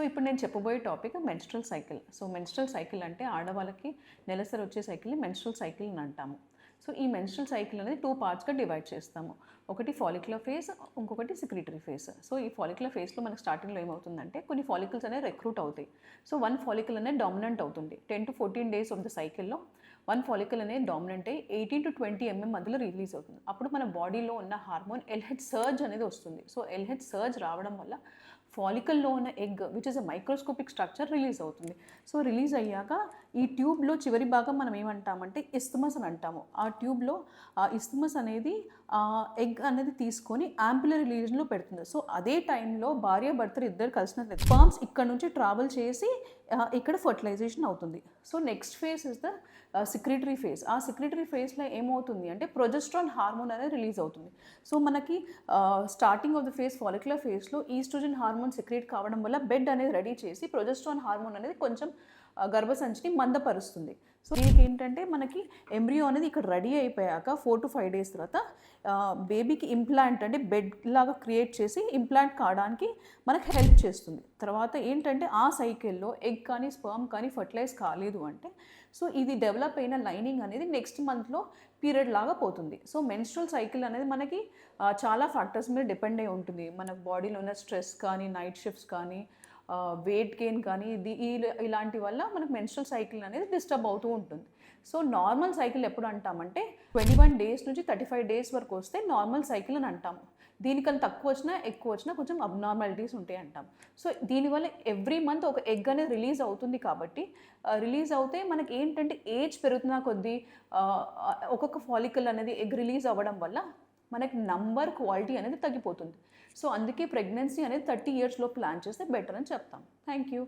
So ఇప్పుడు నేను చెప్పబోయే topic menstrual cycle so menstrual cycle అంటే ఆడవాళ్ళకి నెలసరి వచ్చే సైకిల్ని మెన్స్ట్రల్ సైకిల్ అని అంటాము. సో ఈ మెన్స్ట్రల్ సైకిల్ అనేది టూ పార్ట్స్గా డివైడ్ చేస్తాము. ఒకటి ఫాలిక్యులర్ ఫేజ్ ఇంకొకటి సెక్రిటరీ ఫేజ్ సో ఈ ఫాలిక్యులర్ ఫేజ్లో మనకి స్టార్టింగ్లో ఏమవుతుందంటే కొన్ని ఫాలికల్స్ అనేవి రిక్రూట్ అవుతాయి. సో వన్ ఫాలికల్ అనేది డామినెంట్ అవుతుంది. Ten to fourteen days of the సైకిల్లో వన్ ఫాలికల్ అనేది డామినెంట్ అయ్యి ఎయిటీన్ టు ట్వంటీ ఎంఎం మధ్యలో రిలీజ్ అవుతుంది. అప్పుడు మన బాడీలో ఉన్న హార్మోన్ ఎల్హెచ్ సర్జ్ అనేది వస్తుంది. సో ఎల్హెచ్ సర్జ్ రావడం వల్ల ఫాలికల్లో ఉన్న egg which is a microscopic structure release అవుతుంది. సో రిలీజ్ అయ్యాక ఈ ట్యూబ్లో చివరి భాగం మనం ఏమంటామంటే ఇస్తమస్ అని అంటాము. ఆ ట్యూబ్లో ఆ అనేది ఎగ్ అనేది తీసుకొని యాంపులర్ రిలీజన్లో పెడుతుంది. సో అదే టైంలో భార్య భర్తలు ఇద్దరు కలిసిన ఫార్మ్స్ ఇక్కడ నుంచి ట్రావెల్ చేసి ఇక్కడ ఫర్టిలైజేషన్ అవుతుంది. So next phase is the secretory phase ఆ సిక్రిటరీ ఫేజ్లో ఏమవుతుంది అంటే ప్రొజెస్ట్రాన్ హార్మోన్ అనేది రిలీజ్ అవుతుంది. సో మనకి starting of the phase follicular ఫేజ్లో ఈస్ట్రోజన్ హార్మోన్ సిక్రియేట్ కావడం వల్ల బెడ్ అనేది రెడీ చేసి ప్రొజెస్ట్రాన్ హార్మోన్ అనేది కొంచెం గర్భసంచిని మందపరుస్తుంది. సో దీనికి ఏంటంటే మనకి ఎంబ్రియో అనేది ఇక్కడ రెడీ అయిపోయాక ఫోర్ టు ఫైవ్ డేస్ తర్వాత బేబీకి ఇంప్లాంట్ అంటే బెడ్ లాగా క్రియేట్ చేసి ఇంప్లాంట్ కావడానికి మనకి హెల్ప్ చేస్తుంది. తర్వాత ఏంటంటే ఆ సైకిల్లో ఎగ్ కానీ స్పర్మ్ కానీ ఫర్టిలైజ్ కాలేదు అంటే సో ఇది డెవలప్ అయిన లైనింగ్ అనేది నెక్స్ట్ మంత్లో పీరియడ్ లాగా పోతుంది. సో మెన్స్ట్రల్ సైకిల్ అనేది మనకి చాలా ఫ్యాక్టర్స్ మీద డిపెండ్ అయి ఉంటుంది. మన బాడీలో ఉన్న స్ట్రెస్ కానీ నైట్ షిఫ్ట్స్ కానీ వెయిట్ గెయిన్ కానీ ఇది ఇలాంటి వల్ల మనకు మెన్స్ట్రల్ సైకిల్ అనేది డిస్టర్బ్ అవుతూ ఉంటుంది. సో నార్మల్ సైకిల్ ఎప్పుడు అంటామంటే ట్వంటీ వన్ డేస్ నుంచి థర్టీ ఫైవ్ డేస్ వరకు వస్తే నార్మల్ సైకిల్ అని అంటాము దీనికన్నా తక్కువ వచ్చినా ఎక్కువ వచ్చినా కొంచెం అబ్నార్మాలిటీస్ ఉంటాయి అంటాం. సో దీనివల్ల ఎవ్రీ మంత్ ఒక ఎగ్ అనేది రిలీజ్ అవుతుంది కాబట్టి రిలీజ్ అవుతే మనకి ఏంటంటే ఏజ్ పెరుగుతున్న కొద్దీ ఒక్కొక్క ఫాలికల్ అనేది ఎగ్ రిలీజ్ అవ్వడం వల్ల మనకి నంబర్ క్వాలిటీ అనేది తగ్గిపోతుంది. సో అందుకే ప్రెగ్నెన్సీ అనేది థర్టీ ఇయర్స్లో ప్లాన్ చేస్తే బెటర్ అని చెప్తాం. Thank you